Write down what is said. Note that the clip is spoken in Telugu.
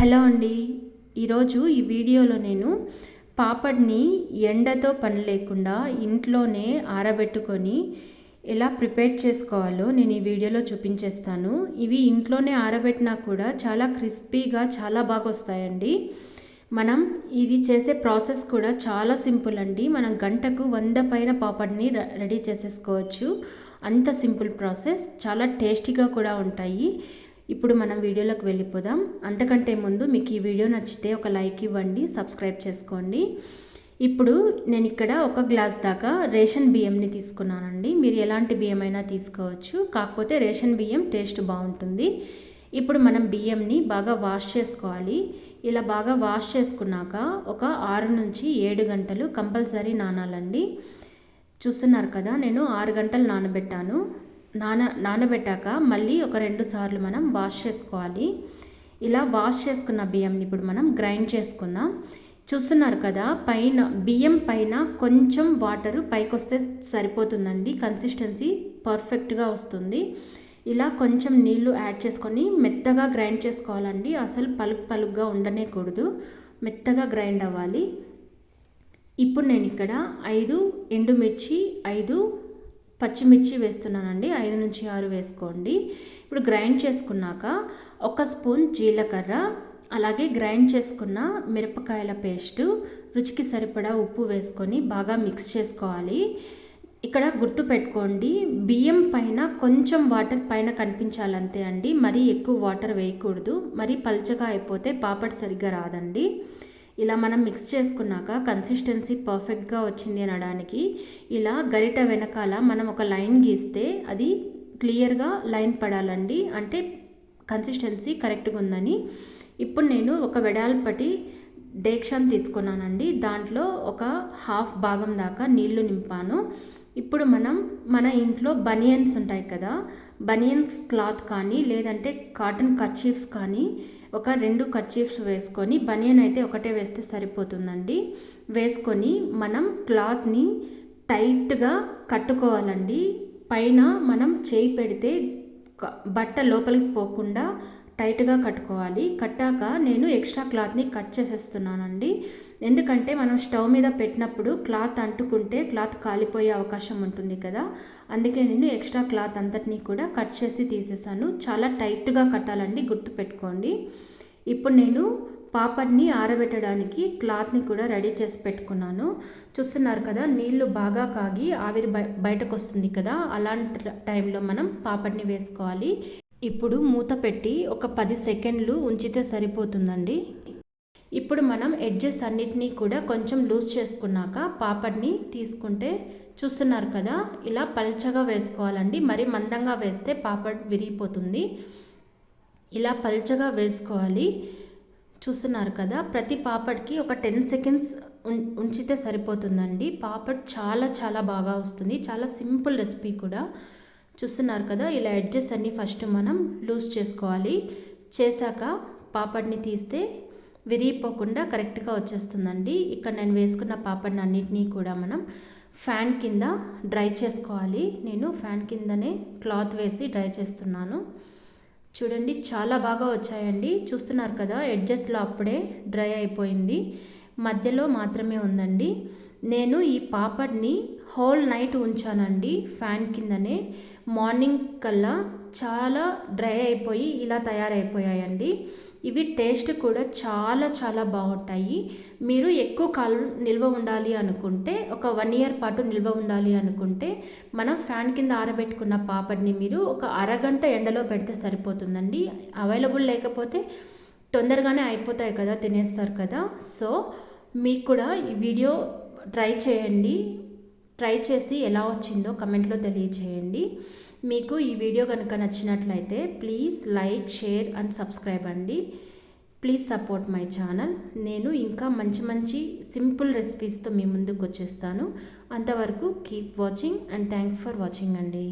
హలో అండి. ఈరోజు ఈ వీడియోలో నేను పాపడ్ని ఎండతో పని లేకుండా ఇంట్లోనే ఆరబెట్టుకొని ఎలా ప్రిపేర్ చేసుకోవాలో నేను ఈ వీడియోలో చూపించేస్తాను. ఇవి ఇంట్లోనే ఆరబెట్టినా కూడా చాలా క్రిస్పీగా చాలా బాగా వస్తాయండి. మనం ఇది చేసే ప్రాసెస్ కూడా చాలా సింపుల్ అండి. మనం గంటకు వంద పైన పాపడ్ని రెడీ చేసేసుకోవచ్చు. అంత సింపుల్ ప్రాసెస్ చాలా టేస్టీగా కూడా ఉంటాయి. ఇప్పుడు మనం వీడియోలోకి వెళ్ళిపోదాం. అంతకంటే ముందు మీకు ఈ వీడియో నచ్చితే ఒక లైక్ ఇవ్వండి సబ్స్క్రైబ్ చేసుకోండి. ఇప్పుడు నేను ఇక్కడ ఒక గ్లాస్ దాకా రేషన్ బియ్యంని తీసుకున్నానండి. మీరు ఎలాంటి బియ్యం అయినా తీసుకోవచ్చు. కాకపోతే రేషన్ బియ్యం టేస్ట్ బాగుంటుంది. ఇప్పుడు మనం బియ్యంని బాగా వాష్ చేసుకోవాలి. ఇలా బాగా వాష్ చేసుకున్నాక ఒక ఆరు నుంచి ఏడు గంటలు కంపల్సరీ నానాలండి. చూస్తున్నారు కదా నేను ఆరు గంటలు నానబెట్టాను. నాన నానబెట్టాక మళ్ళీ ఒక రెండు సార్లు మనం వాష్ చేసుకోవాలి. ఇలా వాష్ చేసుకున్న బియ్యంని ఇప్పుడు మనం గ్రైండ్ చేసుకుందాం. చూస్తున్నారు కదా పైన బియ్యం పైన కొంచెం వాటర్ పైకి వస్తే సరిపోతుందండి. కన్సిస్టెన్సీ పర్ఫెక్ట్గా వస్తుంది. ఇలా కొంచెం నీళ్ళు యాడ్ చేసుకొని మెత్తగా గ్రైండ్ చేసుకోవాలండి. అసలు పలుకు పలుకుగా ఉండనేకూడదు. మెత్తగా గ్రైండ్ అవ్వాలి. ఇప్పుడు నేను ఇక్కడ ఐదు ఎండుమిర్చి ఐదు పచ్చిమిర్చి వేస్తున్నానండి ఐదు నుంచి ఆరు వేసుకోండి. ఇప్పుడు గ్రైండ్ చేసుకున్నాక ఒక స్పూన్ జీలకర్ర అలాగే గ్రైండ్ చేసుకున్న మిరపకాయల పేస్టు రుచికి సరిపడా ఉప్పు వేసుకొని బాగా మిక్స్ చేసుకోవాలి. ఇక్కడ గుర్తు పెట్టుకోండి బియ్యం పైన కొంచెం వాటర్ పైన కనిపించాలంతే అండి మరీ ఎక్కువ వాటర్ వేయకూడదు మరీ పల్చగా అయిపోతే పాపడ్ సరిగ్గా రాదండి. ఇలా మనం మిక్స్ చేసుకున్నాక కన్సిస్టెన్సీ పర్ఫెక్ట్గా వచ్చింది అనడానికి ఇలా గరిట వెనకాల మనం ఒక లైన్ గీస్తే అది క్లియర్గా లైన్ పడాలండి. అంటే కన్సిస్టెన్సీ కరెక్ట్గా ఉందని. ఇప్పుడు నేను ఒక వెడాల్పటి డేక్షాన్ తీసుకున్నానండి. దాంట్లో ఒక హాఫ్ భాగం దాకా నీళ్ళు నింపాను. ఇప్పుడు మనం మన ఇంట్లో బనియన్స్ ఉంటాయి కదా బనియన్స్ క్లాత్ కానీ లేదంటే కాటన్ కర్చీఫ్స్ కానీ ఒక రెండు కర్చీఫ్స్ వేసుకొని బనియన్ అయితే ఒకటే వేస్తే సరిపోతుందండి. వేసుకొని మనం క్లాత్ని టైట్గా కట్టుకోవాలండి. పైన మనం చేయి పెడితే బట్ట లోపలికి పోకుండా టైట్గా కట్టుకోవాలి. కట్టాక నేను ఎక్స్ట్రా క్లాత్ని కట్ చేసేస్తున్నానండి. ఎందుకంటే మనం స్టవ్ మీద పెట్టినప్పుడు క్లాత్ అంటుకుంటే క్లాత్ కాలిపోయే అవకాశం ఉంటుంది కదా. అందుకే నేను ఎక్స్ట్రా క్లాత్ అంతటినీ కూడా కట్ చేసి తీసేసాను. చాలా టైట్గా కట్టాలండి గుర్తుపెట్టుకోండి. ఇప్పుడు నేను పాపడ్ని ఆరబెట్టడానికి క్లాత్ని కూడా రెడీ చేసి పెట్టుకున్నాను. చూస్తున్నారు కదా నీళ్ళు బాగా కాగి ఆవిరి బయటకు వస్తుంది కదా. అలాంటి టైంలో మనం పాపడ్ని వేసుకోవాలి. ఇప్పుడు మూత పెట్టి ఒక పది సెకండ్లు ఉంచితే సరిపోతుందండి. ఇప్పుడు మనం ఎడ్జెస్ అన్నిటినీ కూడా కొంచెం లూజ్ చేసుకున్నాక పాపడ్ని తీసుకుంటే చూస్తున్నారు కదా ఇలా పల్చగా వేసుకోవాలండి. మరి మందంగా వేస్తే పాపడ్ విరిగిపోతుంది. ఇలా పల్చగా వేసుకోవాలి. చూస్తున్నారు కదా ప్రతి పాపడ్కి ఒక టెన్ సెకండ్స్ ఉంచితే సరిపోతుందండి. పాపడ్ చాలా చాలా బాగా వస్తుంది. చాలా సింపుల్ రెసిపీ కూడా. చూస్తున్నారు కదా ఇలా ఎడ్జెస్ అన్నీ ఫస్ట్ మనం లూజ్ చేసుకోవాలి. చేశాక పాపడ్ని తీస్తే విరిగిపోకుండా కరెక్ట్గా వచ్చేస్తుందండి. ఇక్కడ నేను వేసుకున్న పాపడ్ని అన్నిటినీ కూడా మనం ఫ్యాన్ కింద డ్రై చేసుకోవాలి. నేను ఫ్యాన్ కిందనే క్లాత్ వేసి డ్రై చేస్తున్నాను. చూడండి చాలా బాగా వచ్చాయండి. చూస్తున్నారు కదా ఎడ్జెస్లో అప్పుడే డ్రై అయిపోయింది. మధ్యలో మాత్రమే ఉందండి. నేను ఈ పాపడ్ని హోల్ నైట్ ఉంచానండి ఫ్యాన్ కిందనే. మార్నింగ్ కల్లా చాలా డ్రై అయిపోయి ఇలా తయారైపోయాయండి. ఇవి టేస్ట్ కూడా చాలా చాలా బాగుంటాయి. మీరు ఎక్కువ కాలం నిల్వ ఉండాలి అనుకుంటే ఒక వన్ ఇయర్ పాటు నిల్వ ఉండాలి అనుకుంటే మనం ఫ్యాన్ కింద ఆరబెట్టుకున్న పాపడిని మీరు ఒక అరగంట ఎండలో పెడితే సరిపోతుందండి. అవైలబుల్ లేకపోతే తొందరగానే అయిపోతాయి కదా తినేస్తారు కదా. సో మీకు కూడా ఈ వీడియో ట్రై చేయండి. ట్రై చేసి ఎలా వచ్చిందో కమెంట్లో తెలియచేయండి. మీకు ఈ వీడియో కనుక నచ్చినట్లయితే please like share and subscribe అండి. Please support my channel. నేను ఇంకా మంచి మంచి సింపుల్ రెసిపీస్తో మీ ముందుకు వచ్చేస్తాను. అంతవరకు keep watching and thanks for watching అండి.